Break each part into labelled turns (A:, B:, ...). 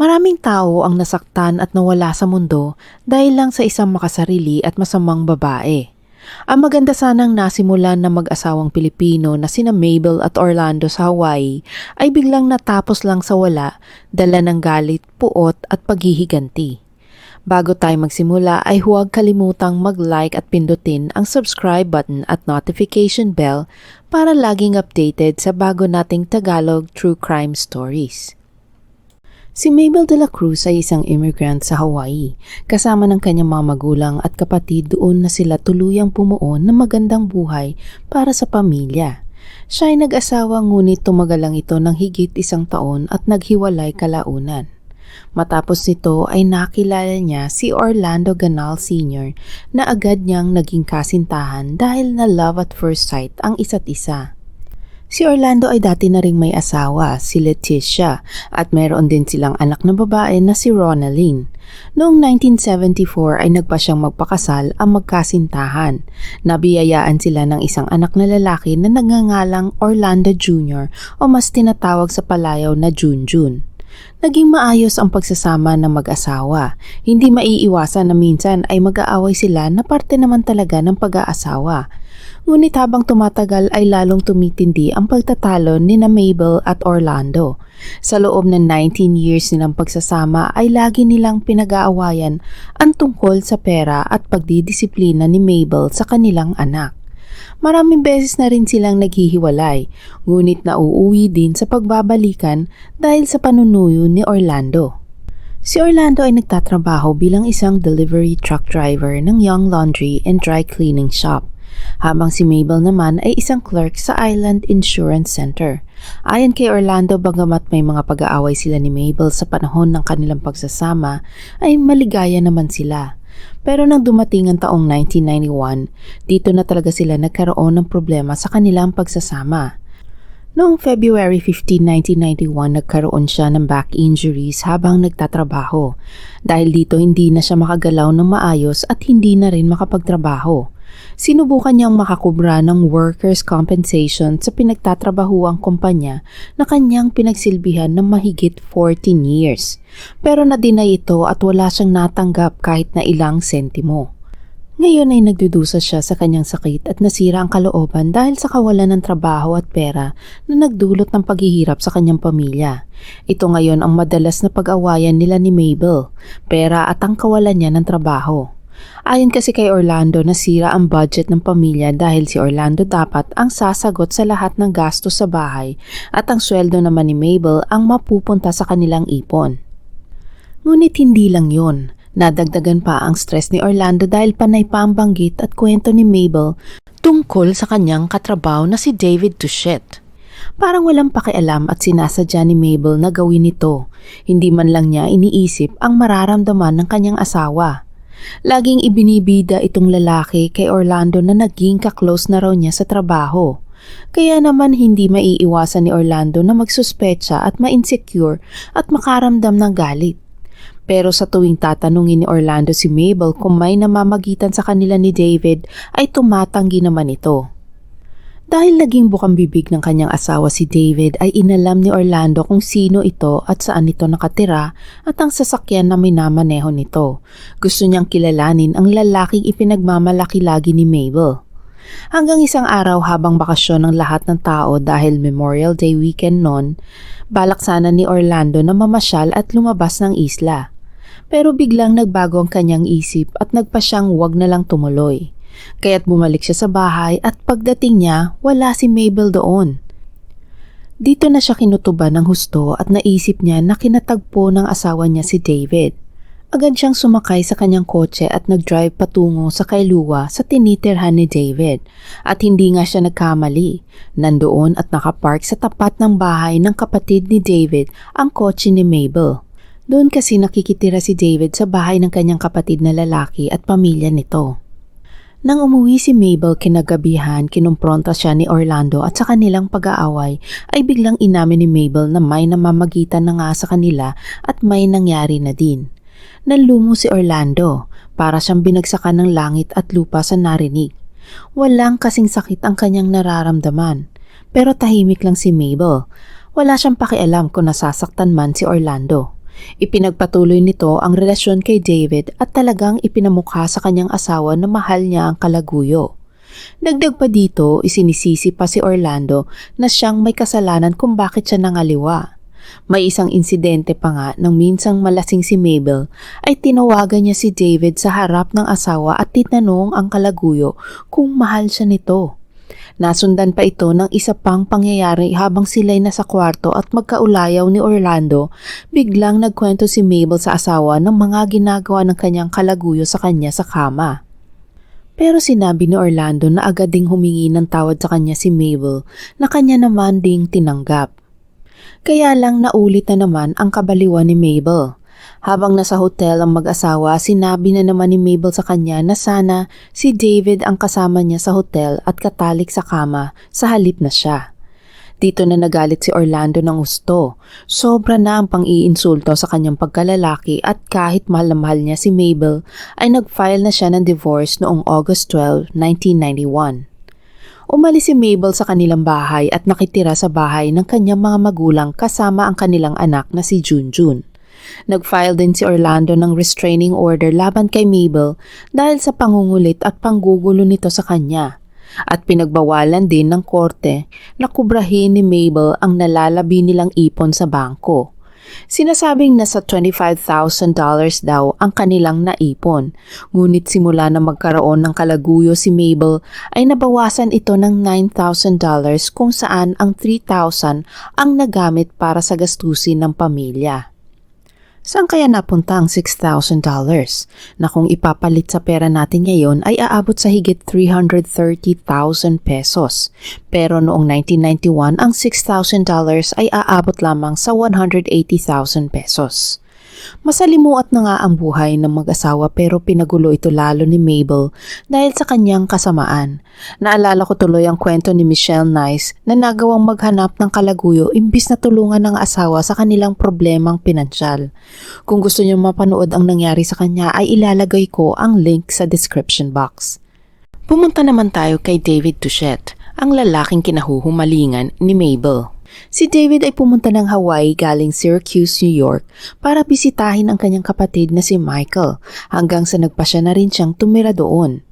A: Maraming tao ang nasaktan at nawala sa mundo dahil lang sa isang makasarili at masamang babae. Ang maganda sanang nasimulan ng mag-asawang Pilipino na sina Mabel at Orlando sa Hawaii ay biglang natapos lang sa wala, dala ng galit, puot at paghihiganti. Bago tayo magsimula ay huwag kalimutang mag-like at pindutin ang subscribe button at notification bell para laging updated sa bago nating Tagalog True Crime Stories. Si Mabel de la Cruz ay isang immigrant sa Hawaii. Kasama ng kanyang mga magulang at kapatid doon na sila tuluyang pumuo ng magandang buhay para sa pamilya. Siya ay nag-asawa ngunit tumagal lang ito ng higit isang taon at naghiwalay kalaunan. Matapos nito ay nakilala niya si Orlando Ganal Sr. na agad niyang naging kasintahan dahil na love at first sight ang isa't isa. Si Orlando ay dati na ring may asawa, si Leticia, at mayroon din silang anak na babae na si Ronaline. Noong 1974 ay nagpa siyang magpakasal ang magkasintahan. Nabiyayaan sila ng isang anak na lalaki na nagngangalang Orlando Jr. o mas tinatawag sa palayaw na Junjun. Naging maayos ang pagsasama ng mag-asawa. Hindi maiiwasan na minsan ay mag-aaway sila na parte naman talaga ng pag-aasawa. Ngunit habang tumatagal ay lalong tumitindi ang pagtatalo ni na Mabel at Orlando. Sa loob ng 19 years nilang pagsasama ay lagi nilang pinag-aawayan ang tungkol sa pera at pagdidisiplina ni Mabel sa kanilang anak. Maraming beses na rin silang naghihiwalay, ngunit nauuwi din sa pagbabalikan dahil sa panunuyo ni Orlando. Si Orlando ay nagtatrabaho bilang isang delivery truck driver ng Young Laundry and Dry Cleaning Shop habang si Mabel naman ay isang clerk sa Island Insurance Center. Ayon kay Orlando, bagamat may mga pag-aaway sila ni Mabel sa panahon ng kanilang pagsasama, ay maligaya naman sila. Pero nang dumating ang taong 1991, dito na talaga sila nagkaroon ng problema sa kanilang pagsasama. Noong February 15, 1991, nagkaroon siya ng back injuries habang nagtatrabaho. Dahil dito hindi na siya makagalaw ng maayos at hindi na rin makapagtrabaho. Sinubukan niyang makakubra ng workers' compensation sa pinagtatrabahuang kumpanya na kanyang pinagsilbihan ng mahigit 14 years. Pero na-deny ito at wala siyang natanggap kahit na ilang sentimo. Ngayon ay nagdudusa siya sa kanyang sakit at nasira ang kalooban dahil sa kawalan ng trabaho at pera na nagdulot ng paghihirap sa kanyang pamilya. Ito ngayon ang madalas na pag-awayan nila ni Mabel, pera at ang kawalan niya ng trabaho. Ayon kasi kay Orlando nasira ang budget ng pamilya dahil si Orlando dapat ang sasagot sa lahat ng gastos sa bahay at ang sweldo naman ni Mabel ang mapupunta sa kanilang ipon. Ngunit hindi lang yon. Nadagdagan pa ang stress ni Orlando dahil panay pa ang at kwento ni Mabel tungkol sa kanyang katrabaho na si David Touchette. Parang walang pakialam at sinasadya ni Mabel na gawin ito. Hindi man lang niya iniisip ang mararamdaman ng kanyang asawa. Laging ibinibida itong lalaki kay Orlando na naging kaklose na raw niya sa trabaho. Kaya naman hindi maiiwasan ni Orlando na magsuspecha at ma-insecure at makaramdam ng galit. Pero sa tuwing tatanungin ni Orlando si Mabel kung may namamagitan sa kanila ni David ay tumatanggi naman ito. Dahil naging bukang bibig ng kanyang asawa si David ay inalam ni Orlando kung sino ito at saan ito nakatira at ang sasakyan na minamaneho nito. Gusto niyang kilalanin ang lalaking ipinagmamalaki lagi ni Mabel. Hanggang isang araw habang bakasyon ng lahat ng tao dahil Memorial Day weekend noon, balak sana ni Orlando na mamasyal at lumabas ng isla. Pero biglang nagbago ang kanyang isip at nagpa siyang wag na lang tumuloy. Kaya't bumalik siya sa bahay at pagdating niya, wala si Mabel doon. Dito na siya kinutuban ng husto at naisip niya na kinatagpo ng asawa niya si David. Agad siyang sumakay sa kanyang kotse at nag-drive patungo sa Kailua sa tinitirhan ni David. At hindi nga siya nagkamali. Nandoon at nakapark sa tapat ng bahay ng kapatid ni David ang kotse ni Mabel. Doon kasi nakikitira si David sa bahay ng kanyang kapatid na lalaki at pamilya nito. Nang umuwi si Mabel kinagabihan, kinumpronta siya ni Orlando at sa kanilang pag-aaway ay biglang inamin ni Mabel na may namamagitan na nga sa kanila at may nangyari na din. Nanlumo si Orlando para siyang binagsakan ng langit at lupa sa narinig. Walang kasing sakit ang kanyang nararamdaman. Pero tahimik lang si Mabel. Wala siyang pakialam kung nasasaktan man si Orlando. Ipinagpatuloy nito ang relasyon kay David at talagang ipinamukha sa kanyang asawa na mahal niya ang kalaguyo. Dagdag pa dito, isinisisi pa si Orlando na siyang may kasalanan kung bakit siya nangaliwa. May isang insidente pa nga nang minsang malasing si Mabel ay tinawagan niya si David sa harap ng asawa at tinanong ang kalaguyo kung mahal siya nito. Nasundan pa ito ng isa pang pangyayari habang sila'y nasa kwarto at magkaulayaw ni Orlando, biglang nagkwento si Mabel sa asawa ng mga ginagawa ng kanyang kalaguyo sa kanya sa kama. Pero sinabi ni Orlando na agad ding humingi ng tawad sa kanya si Mabel na kanya naman ding tinanggap. Kaya lang naulit na naman ang kabaliwan ni Mabel. Habang nasa hotel ang mag-asawa, sinabi na naman ni Mabel sa kanya na sana si David ang kasama niya sa hotel at katalik sa kama sa halip na siya. Dito na nagalit si Orlando ng gusto. Sobra na ang pang-iinsulto sa kanyang pagkalalaki at kahit mahal na mahal niya si Mabel, ay nag-file na siya ng divorce noong August 12, 1991. Umalis si Mabel sa kanilang bahay at nakitira sa bahay ng kanyang mga magulang kasama ang kanilang anak na si Junjun. Nag-file din si Orlando ng restraining order laban kay Mabel dahil sa pangungulit at panggugulo nito sa kanya. At pinagbawalan din ng korte na kubrahin ni Mabel ang nalalabi nilang ipon sa bangko. Sinasabing nasa $25,000 daw ang kanilang naipon. Ngunit simula na magkaroon ng kalaguyo si Mabel ay nabawasan ito ng $9,000 kung saan ang $3,000 ang nagamit para sa gastusin ng pamilya. Saan kaya napunta ang $6,000 na kung ipapalit sa pera natin ngayon ay aabot sa higit 330,000 pesos. Pero noong 1991 ang $6,000 ay aabot lamang sa 180,000 pesos. Masalimuot na nga ang buhay ng mag-asawa pero pinagulo ito lalo ni Mabel dahil sa kanyang kasamaan. Naalala ko tuloy ang kwento ni Michelle Nice na nagawang maghanap ng kalaguyo imbis na tulungan ng asawa sa kanilang problemang pinansyal. Kung gusto niyo mapanood ang nangyari sa kanya ay ilalagay ko ang link sa description box. Pumunta naman tayo kay David Touchette, ang lalaking kinahuhumalingan ni Mabel. Si David ay pumunta ng Hawaii galing Syracuse, New York para bisitahin ang kanyang kapatid na si Michael hanggang sa nagpasya na rin siyang tumira doon.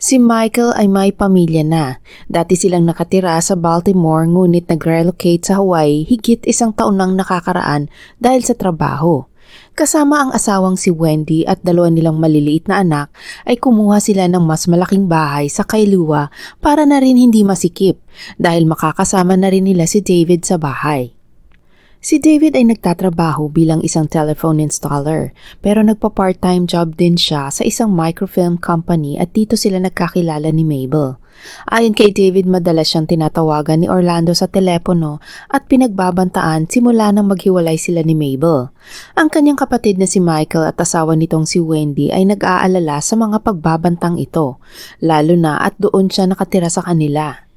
A: Si Michael ay may pamilya na. Dati silang nakatira sa Baltimore ngunit nag-relocate sa Hawaii higit isang taon nang nakakaraan dahil sa trabaho. Kasama ang asawang si Wendy at dalawa nilang maliliit na anak ay kumuha sila ng mas malaking bahay sa Kailua para na rin hindi masikip dahil makakasama na rin nila si David sa bahay. Si David ay nagtatrabaho bilang isang telephone installer pero nagpa-part-time job din siya sa isang microfilm company at dito sila nagkakilala ni Mabel. Ayon kay David, madalas siyang tinatawagan ni Orlando sa telepono at pinagbabantaan simula nang maghiwalay sila ni Mabel. Ang kanyang kapatid na si Michael at asawa nitong si Wendy ay nag-aalala sa mga pagbabantang ito, lalo na at doon siya nakatira sa kanila.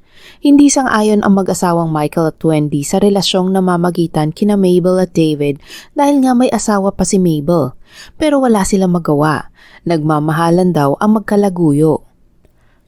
A: Hindi sang-ayon ang mag-asawang Michael at Wendy sa relasyong namamagitan kina Mabel at David dahil nga may asawa pa si Mabel. Pero wala silang magawa. Nagmamahalan daw ang magkalaguyo.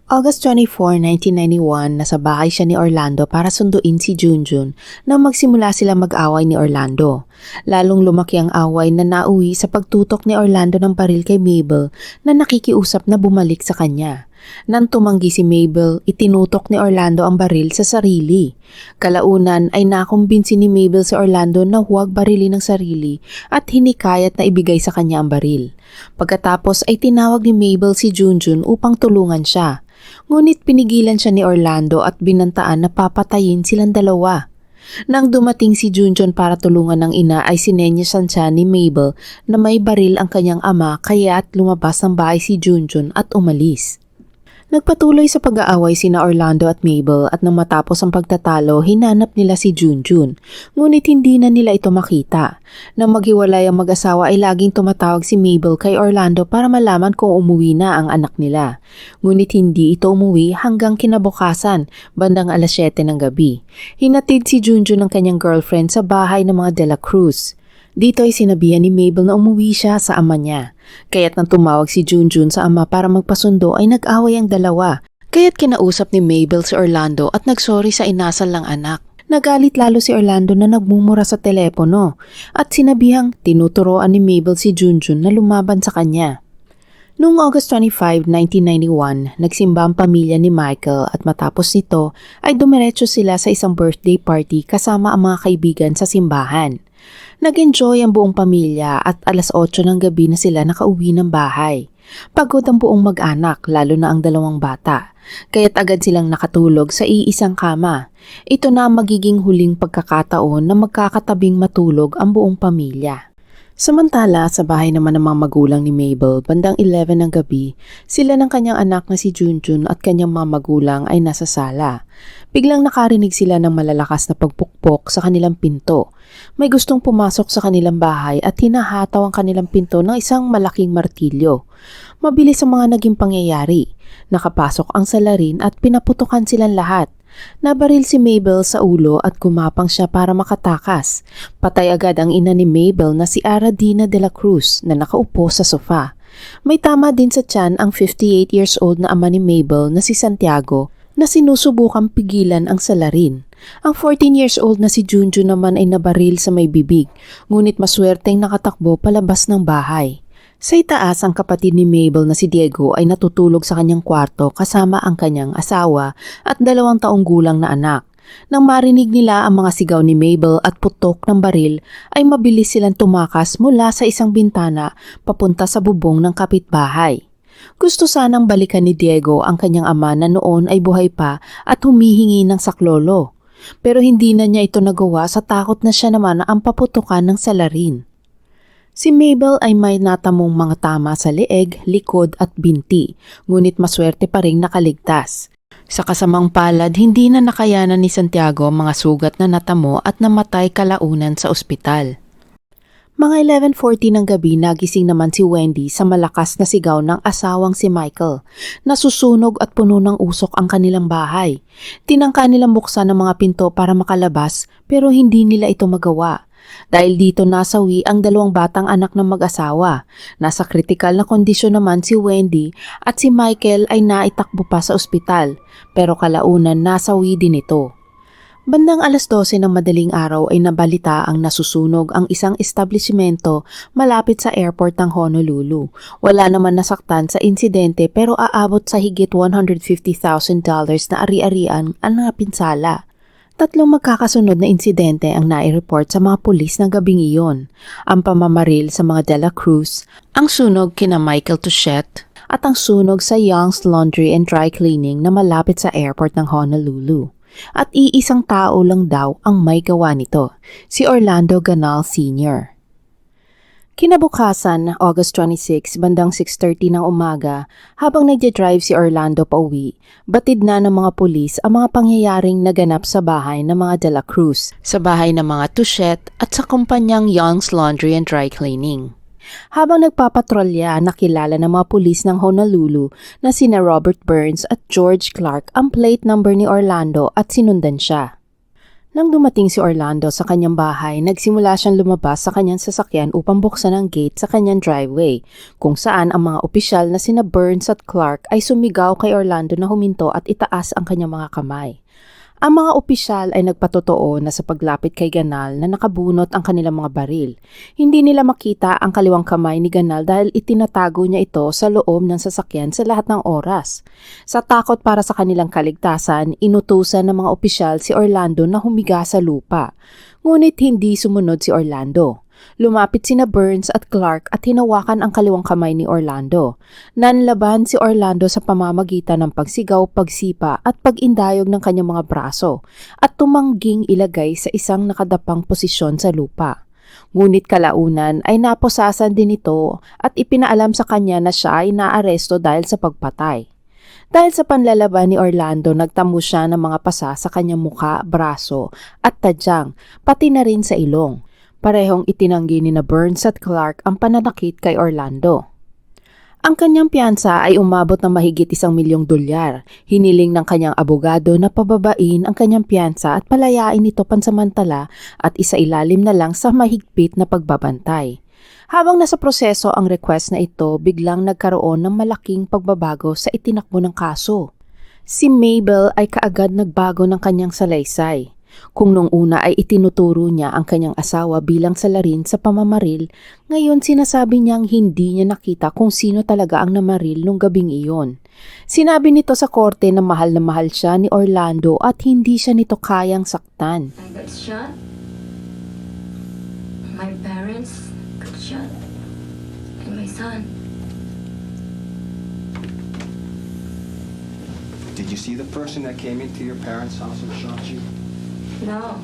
A: August 24, 1991, nasa bahay siya ni Orlando para sunduin si Junjun nang magsimula sila mag-away ni Orlando. Lalong lumaki ang away na nauwi sa pagtutok ni Orlando ng baril kay Mabel na nakikiusap na bumalik sa kanya. Nang tumanggi si Mabel, itinutok ni Orlando ang baril sa sarili. Kalaunan ay nakumbinsi ni Mabel si Orlando na huwag barili ng sarili at hinikayat na ibigay sa kanya ang baril. Pagkatapos ay tinawag ni Mabel si Junjun upang tulungan siya. Ngunit pinigilan siya ni Orlando at binantaan na papatayin silang dalawa. Nang dumating si Junjun para tulungan ng ina ay sinenyasan siya ni Mabel na may baril ang kanyang ama kaya't lumabas ng bahay si Junjun at umalis. Nagpatuloy sa pag-aaway sina Orlando at Mabel at nang matapos ang pagtatalo, hinanap nila si Junjun. Ngunit hindi na nila ito makita. Nang maghiwalay ang mag-asawa ay laging tumatawag si Mabel kay Orlando para malaman kung umuwi na ang anak nila. Ngunit hindi ito umuwi hanggang kinabukasan, bandang alas 7 ng gabi. Hinatid si Junjun ng kanyang girlfriend sa bahay ng mga De La Cruz. Dito ay sinabihan ni Mabel na umuwi siya sa ama niya. Kaya't nang tumawag si Junjun sa ama para magpasundo ay nag-away ang dalawa. Kaya't kinausap ni Mabel si Orlando at nagsorry sa inasal ng anak. Nagalit lalo si Orlando na nagmumura sa telepono at sinabihang tinuturoan ni Mabel si Junjun na lumaban sa kanya. Noong August 25, 1991, nagsimba ang pamilya ni Michael at matapos nito ay dumiretso sila sa isang birthday party kasama ang mga kaibigan sa simbahan. Nag-enjoy ang buong pamilya at alas 8 ng gabi na sila nakauwi ng bahay. Pagod ang buong mag-anak, lalo na ang dalawang bata. Kaya't agad silang nakatulog sa iisang kama. Ito na ang magiging huling pagkakataon na magkakatabing matulog ang buong pamilya. Samantala, sa bahay naman ng mga magulang ni Mabel, bandang 11 ng gabi, sila ng kanyang anak na si Junjun at kanyang mga magulang ay nasa sala. Biglang nakarinig sila ng malalakas na pagpukpok sa kanilang pinto. May gustong pumasok sa kanilang bahay at hinahataw ang kanilang pinto ng isang malaking martilyo. Mabilis ang mga naging pangyayari. Nakapasok ang salarin at pinaputukan silang lahat. Nabaril si Mabel sa ulo at gumapang siya para makatakas. Patay agad ang ina ni Mabel na si Aradina de la Cruz na nakaupo sa sofa. May tama din sa tiyan ang 58 years old na ama ni Mabel na si Santiago na sinusubukang pigilan ang salarin. Ang 14 years old na si Junjun naman ay nabaril sa may bibig, ngunit maswerteng nakatakbo palabas ng bahay. Sa itaas, ang kapatid ni Mabel na si Diego ay natutulog sa kanyang kwarto kasama ang kanyang asawa at dalawang taong gulang na anak. Nang marinig nila ang mga sigaw ni Mabel at putok ng baril, ay mabilis silang tumakas mula sa isang bintana papunta sa bubong ng kapitbahay. Gusto sanang balikan ni Diego ang kanyang ama na noon ay buhay pa at humihingi ng saklolo. Pero hindi na niya ito nagawa sa takot na siya naman ang paputukan ng salarin. Si Mabel ay may natamong mga tama sa leeg, likod at binti, ngunit maswerte pa rin nakaligtas. Sa kasamang palad, hindi na nakayanan ni Santiago mga sugat na natamo at namatay kalaunan sa ospital. Mga 11.40 ng gabi nagising naman si Wendy sa malakas na sigaw ng asawang si Michael. Nasusunog at puno ng usok ang kanilang bahay. Tinangka nilang buksan ang mga pinto para makalabas pero hindi nila ito magawa. Dahil dito nasawi ang dalawang batang anak ng mag-asawa. Nasa kritikal na kondisyon naman si Wendy at si Michael ay naitakbo pa sa ospital pero kalaunan nasawi din ito. Bandang alas 12 ng madaling araw ay nabalita ang nasusunog ang isang establishmento malapit sa airport ng Honolulu. Wala naman nasaktan sa insidente pero aabot sa higit $150,000 na ari-arian ang napinsala. Tatlong magkakasunod na insidente ang nai-report sa mga pulis ng gabing iyon. Ang pamamaril sa mga De La Cruz, ang sunog kina Michael Touchette, at ang sunog sa Young's Laundry and Dry Cleaning na malapit sa airport ng Honolulu. At iisang tao lang daw ang may gawa nito, si Orlando Ganal Sr. Kinabukasan, August 26, bandang 6.30 ng umaga, habang nagde-drive si Orlando pa uwi, batid na ng mga pulis ang mga pangyayaring naganap sa bahay ng mga De La Cruz, sa bahay ng mga Touchette at sa kumpanyang Young's Laundry and Dry Cleaning. Habang nagpapatrolya, nakilala ng mga pulis ng Honolulu na sina Robert Burns at George Clark ang plate number ni Orlando at sinundan siya. Nang dumating si Orlando sa kanyang bahay, nagsimula siyang lumabas sa kanyang sasakyan upang buksan ang gate sa kanyang driveway, kung saan ang mga opisyal na sina Burns at Clark ay sumigaw kay Orlando na huminto at itaas ang kanyang mga kamay. Ang mga opisyal ay nagpatotoo na sa paglapit kay Ganal na nakabunot ang kanilang mga baril. Hindi nila makita ang kaliwang kamay ni Ganal dahil itinatago niya ito sa loob ng sasakyan sa lahat ng oras. Sa takot para sa kanilang kaligtasan, inutusan ng mga opisyal si Orlando na humiga sa lupa. Ngunit hindi sumunod si Orlando. Lumapit sina Burns at Clark at hinawakan ang kaliwang kamay ni Orlando. Nanlaban si Orlando sa pamamagitan ng pagsigaw, pagsipa at pag-indayog ng kanyang mga braso at tumangging ilagay sa isang nakadapang posisyon sa lupa. Ngunit kalaunan ay naposasan din ito at ipinaalam sa kanya na siya ay naaresto dahil sa pagpatay. Dahil sa panlalaban ni Orlando, nagtamo siya ng mga pasa sa kanyang muka, braso at tadyang, pati na rin sa ilong. Parehong itinanggi ni na Burns at Clark ang pananakit kay Orlando. Ang kanyang piyansa ay umabot ng mahigit isang milyong dolyar. Hiniling ng kanyang abogado na pababain ang kanyang piyansa at palayain ito pansamantala at isa ilalim na lang sa mahigpit na pagbabantay. Habang nasa proseso ang request na ito, biglang nagkaroon ng malaking pagbabago sa itinakbo ng kaso. Si Mabel ay kaagad nagbago ng kanyang salaysay. Kung nung una ay itinuturo niya ang kanyang asawa bilang salarin sa pamamaril, ngayon sinasabi niyang hindi niya nakita kung sino talaga ang namaril nung gabing iyon. Sinabi nito sa korte na mahal na mahal siya ni Orlando at hindi siya nito kayang saktan.
B: I got shot. My parents got shot. And my son.
C: Did you see the person that came into your parents' house and shot you?
B: No.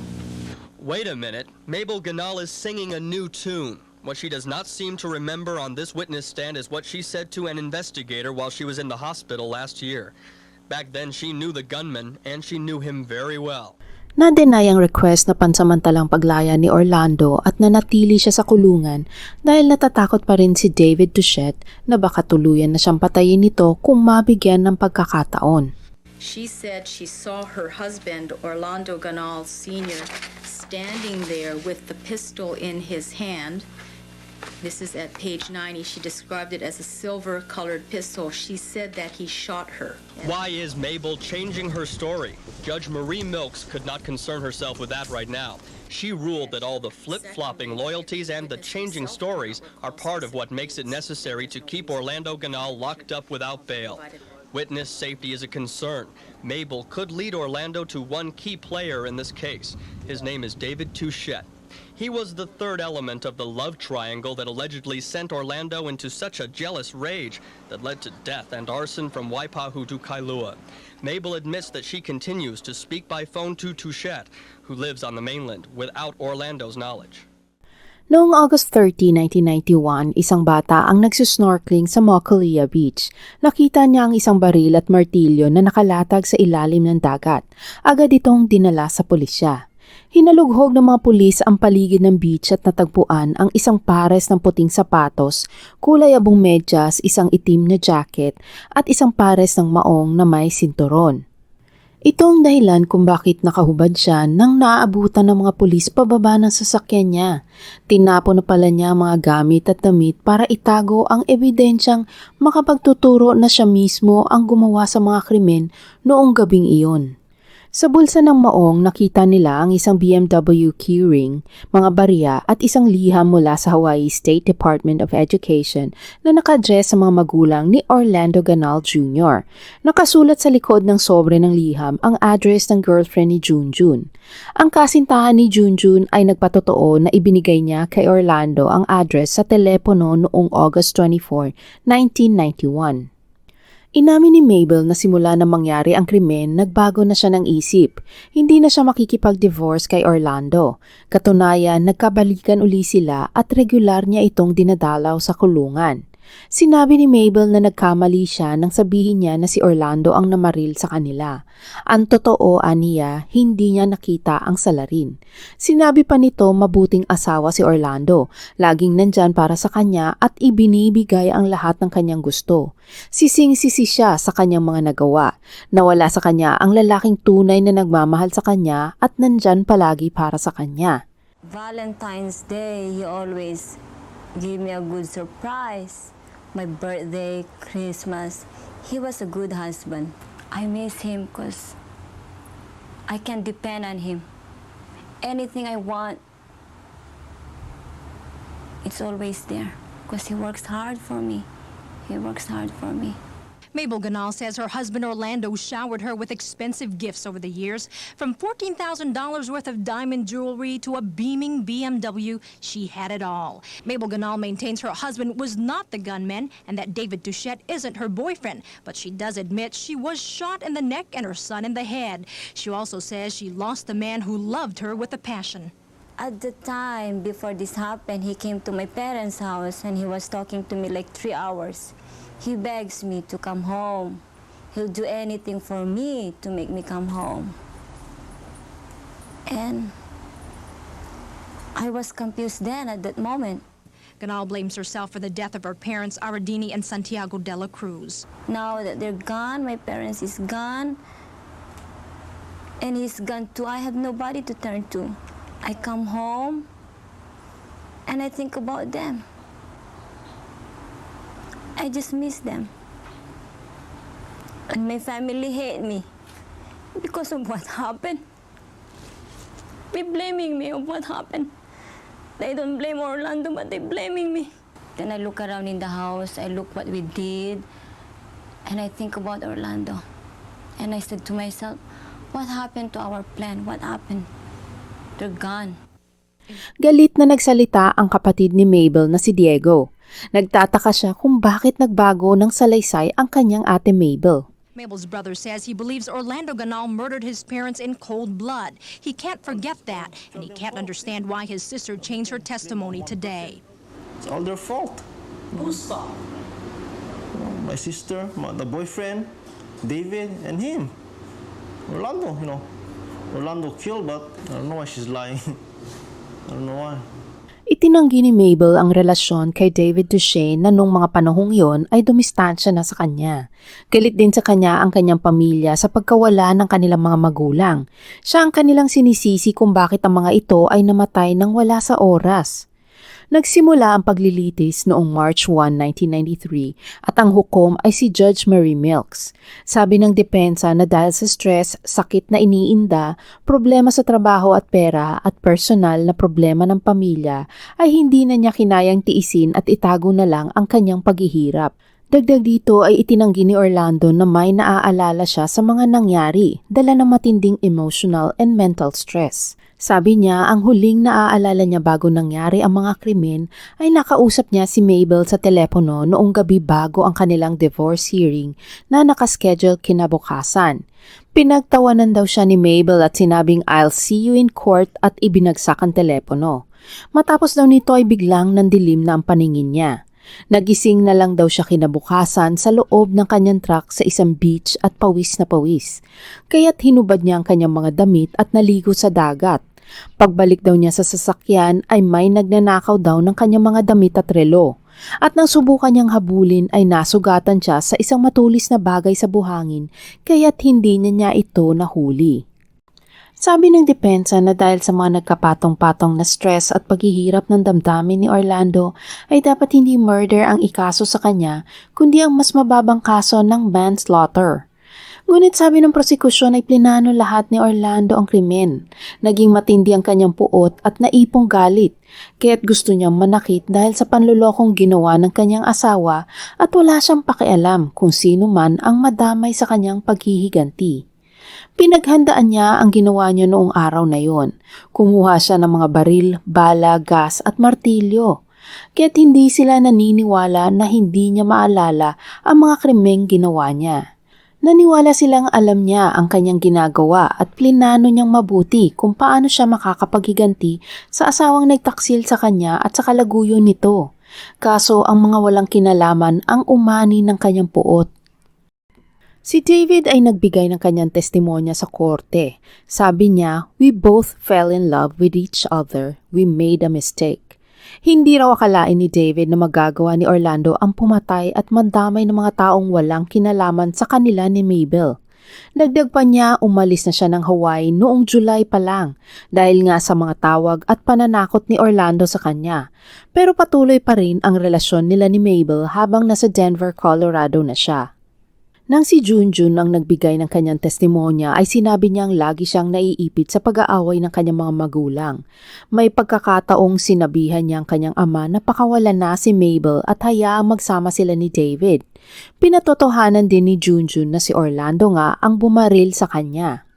D: Wait a minute. Mabel Ganal is singing a new tune. What she does not seem to remember on this witness stand is what she said to an investigator while she was in the hospital last year. Back then, she knew the gunman, and she knew him very well.
A: Na-deny ang request na pansamantalang paglaya ni Orlando at nanatili siya sa kulungan dahil natatakot pa rin si David Duchette na baka tuluyan na siyang patayin nito kung mabigyan ng pagkakataon.
E: She said she saw her husband, Orlando Ganal Sr., standing there with the pistol in his hand. This is at page 90. She described it as a silver colored pistol. She said that he shot her.
D: Why is Mabel changing her story? Judge Marie Milks could not concern herself with that right now. She ruled that all the flip flopping loyalties and the changing stories are part of what makes it necessary to keep Orlando Ganal locked up without bail. Witness safety is a concern. Mabel could lead Orlando to one key player in this case. His name is David Touchette. He was the third element of the love triangle that allegedly sent Orlando into such a jealous rage that led to death and arson from Waipahu to Kailua. Mabel admits that she continues to speak by phone to Touchette, who lives on the mainland, without Orlando's knowledge.
A: Noong August 30, 1991, isang bata ang nagsusnorkeling sa Mokalia Beach. Nakita niya ang isang baril at martilyo na nakalatag sa ilalim ng dagat. Agad itong dinala sa pulisya. Hinalughog ng mga pulis ang paligid ng beach at natagpuan ang isang pares ng puting sapatos, kulay abong medyas, isang itim na jacket at isang pares ng maong na may sinturon. Ito ang dahilan kung bakit nakahubad siya nang naaabutan ng mga pulis pababa ng sasakyan niya. Tinapo na pala niya ang mga gamit at damit para itago ang ebidensyang makapagtuturo na siya mismo ang gumawa sa mga krimen noong gabing iyon. Sa bulsa ng maong nakita nila ang isang BMW keyring, mga barya at isang liham mula sa Hawaii State Department of Education na nakadress sa mga magulang ni Orlando Ganal Jr. Nakasulat sa likod ng sobre ng liham ang address ng girlfriend ni Junjun. Ang kasintahan ni Junjun ay nagpatotoo na ibinigay niya kay Orlando ang address sa telepono noong August 24, 1991. Inamin ni Mabel na simula na mangyari ang krimen, nagbago na siya ng isip. Hindi na siya makikipag-divorce kay Orlando. Katunayan, nagkabalikan uli sila at regular niya itong dinadalaw sa kulungan. Sinabi ni Mabel na nagkamali siya nang sabihin niya na si Orlando ang namaril sa kanila. Ang totoo, aniya, hindi niya nakita ang salarin. Sinabi pa nito mabuting asawa si Orlando, laging nandyan para sa kanya at ibinibigay ang lahat ng kanyang gusto. Sising-sisi siya sa kanyang mga nagawa. Nawala sa kanya ang lalaking tunay na nagmamahal sa kanya at nandyan palagi para sa kanya.
F: Valentine's Day, he always give me a good surprise. My birthday, Christmas, he was a good husband. I miss him because I can depend on him. Anything I want, it's always there because he works hard for me. He works hard for me.
G: Mabel Ganal says her husband Orlando showered her with expensive gifts over the years. From $14,000 worth of diamond jewelry to a beaming BMW, she had it all. Mabel Ganal maintains her husband was not the gunman and that David Duchette isn't her boyfriend, but she does admit she was shot in the neck and her son in the head. She also says she lost the man who loved her with a passion.
F: At the time before this happened, he came to my parents' house and he was talking to me like three hours. He begs me to come home. He'll do anything for me to make me come home. And I was confused then at that moment.
G: Ganal blames herself for the death of her parents, Aradini and Santiago de la Cruz.
F: Now that they're gone, my parents is gone. And he's gone too. I have nobody to turn to. I come home and I think about them. I just miss them. And my family hate me because of what happened. be blaming me of what happened. They don't blame Orlando, but they blaming me. Then I look around in the house, I look what we did, and I think about Orlando. And I said to myself, what happened to our plan? What happened? They're gone.
A: Galit na nagsalita ang kapatid ni Mabel na si Diego. Nagtataka siya kung bakit nagbago ng salaysay ang kanyang ate Mabel.
G: Mabel's brother says he believes Orlando Ganal murdered his parents in cold blood. He can't forget that, and he can't understand why his sister changed her testimony today.
H: It's all their fault.
B: Whose fault?
H: My sister, my, the boyfriend, David, and him. Orlando, you know. Orlando killed, but I don't know why she's lying. I don't know why.
A: Itinanggi ni Mabel ang relasyon kay David Duchesne na nung mga panahong yon ay dumistansya na sa kanya. Galit din sa kanya ang kanyang pamilya sa pagkawala ng kanilang mga magulang. Siya ang kanilang sinisisi kung bakit ang mga ito ay namatay nang wala sa oras. Nagsimula ang paglilitis noong March 1, 1993 at ang hukom ay si Judge Mary Milks. Sabi ng depensa na dahil sa stress, sakit na iniinda, problema sa trabaho at pera at personal na problema ng pamilya ay hindi na niya kinayang tiisin at itago na lang ang kanyang paghihirap. Dagdag dito ay itinanggi ni Orlando na may naaalala siya sa mga nangyari, dala ng matinding emotional and mental stress. Sabi niya ang huling naaalala niya bago nangyari ang mga krimen ay nakausap niya si Mabel sa telepono noong gabi bago ang kanilang divorce hearing na nakaschedule kinabukasan. Pinagtawanan daw siya ni Mabel at sinabing I'll see you in court at ibinagsak ang telepono. Matapos daw nito ay biglang nandilim na ang paningin niya. Nagising na lang daw siya kinabukasan sa loob ng kanyang truck sa isang beach at pawis na pawis. Kaya't hinubad niya ang kanyang mga damit at naligo sa dagat. Pagbalik daw niya sa sasakyan ay may nagnanakaw daw ng kanyang mga damit at relo. At nang subukan niyang habulin ay nasugatan siya sa isang matulis na bagay sa buhangin kaya't hindi niya niya ito nahuli. Sabi ng depensa na dahil sa mga nagkapatong-patong na stress at paghihirap ng damdamin ni Orlando ay dapat hindi murder ang ikaso sa kanya kundi ang mas mababang kaso ng manslaughter. Ngunit sabi ng prosekusyon ay plinano lahat ni Orlando ang krimen. Naging matindi ang kanyang puot at naipong galit, kaya't gusto niyang manakit dahil sa panlulokong ginawa ng kanyang asawa at wala siyang pakialam kung sino man ang madamay sa kanyang paghihiganti. Pinaghandaan niya ang ginawa niya noong araw na yon. Kumuha siya ng mga baril, bala, gas at martilyo. Kaya't hindi sila naniniwala na hindi niya maalala ang mga krimeng ginawa niya. Naniwala silang alam niya ang kanyang ginagawa at plinano niyang mabuti kung paano siya makakapaghiganti sa asawang nagtaksil sa kanya at sa kalaguyo nito. Kaso ang mga walang kinalaman ang umani ng kanyang puot. Si David ay nagbigay ng kanyang testimonya sa korte. Sabi niya, We both fell in love with each other. We made a mistake. Hindi raw akalain ni David na magagawa ni Orlando ang pumatay at mandamay ng mga taong walang kinalaman sa kanila ni Mabel. Dagdag pa niya umalis na siya ng Hawaii noong July pa lang dahil nga sa mga tawag at pananakot ni Orlando sa kanya. Pero patuloy pa rin ang relasyon nila ni Mabel habang nasa Denver, Colorado na siya. Nang si Junjun ang nagbigay ng kanyang testimonya ay sinabi niyang lagi siyang naiipit sa pag-aaway ng kanyang mga magulang. May pagkakataong sinabihan niya ang kanyang ama na pakawalan na si Mabel at hayaang magsama sila ni David. Pinatotohanan din ni Junjun na si Orlando nga ang bumaril sa kanya.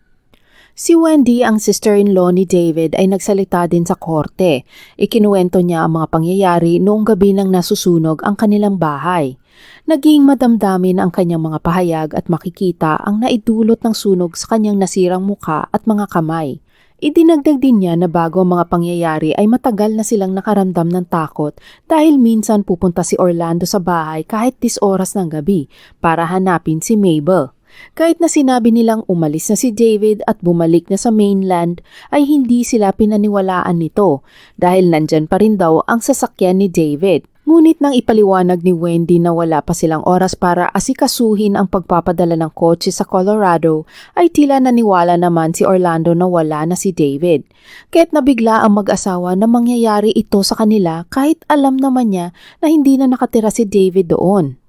A: Si Wendy, ang sister-in-law ni David, ay nagsalita din sa korte. Ikinuwento niya ang mga pangyayari noong gabi nang nasusunog ang kanilang bahay. Naging madamdamin ang kanyang mga pahayag at makikita ang naidulot ng sunog sa kanyang nasirang muka at mga kamay. Idinagdag din niya na bago ang mga pangyayari ay matagal na silang nakaramdam ng takot dahil minsan pupunta si Orlando sa bahay kahit 10 oras ng gabi para hanapin si Mabel. Kahit na sinabi nilang umalis na si David at bumalik na sa mainland, ay hindi sila pinaniwalaan nito dahil nandyan pa rin daw ang sasakyan ni David. Ngunit nang ipaliwanag ni Wendy na wala pa silang oras para asikasuhin ang pagpapadala ng kotse sa Colorado, ay tila naniwala naman si Orlando na wala na si David. Kaya't nabigla ang mag-asawa na mangyayari ito sa kanila kahit alam naman niya na hindi na nakatira si David doon.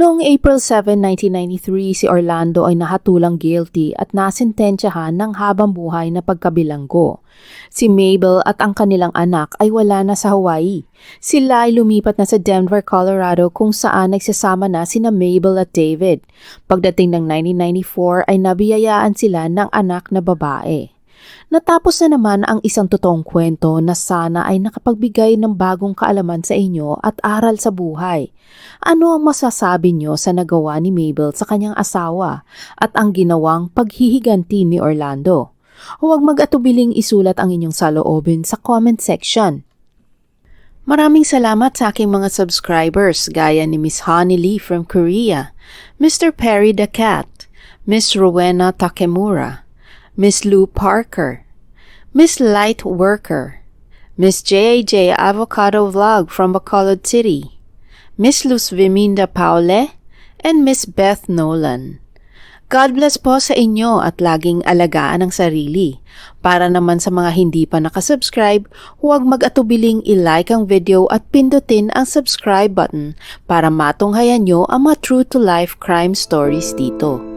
A: Noong April 7, 1993, si Orlando ay nahatulang guilty at nasintensyahan ng habang buhay na pagkabilanggo. Si Mabel at ang kanilang anak ay wala na sa Hawaii. Sila ay lumipat na sa Denver, Colorado kung saan nagsasama na sina Mabel at David. Pagdating ng 1994 ay nabiyayaan sila ng anak na babae. Natapos na naman ang isang totoong kwento na sana ay nakapagbigay ng bagong kaalaman sa inyo at aral sa buhay. Ano ang masasabi nyo sa nagawa ni Mabel sa kanyang asawa at ang ginawang paghihiganti ni Orlando? Huwag mag-atubiling isulat ang inyong saloobin sa comment section. Maraming salamat sa aking mga subscribers gaya ni Miss Honey Lee from Korea, Mr. Perry the Cat, Miss Rowena Takemura, Miss Lou Parker, Miss Light Worker, Miss JJ Avocado Vlog from Bacolod City, Miss Luz Viminda Paule, and Miss Beth Nolan. God bless po sa inyo at laging alagaan ang sarili. Para naman sa mga hindi pa nakasubscribe, huwag mag-atubiling i-like ang video at pindutin ang subscribe button para matunghayan nyo ang mga true-to-life crime stories dito.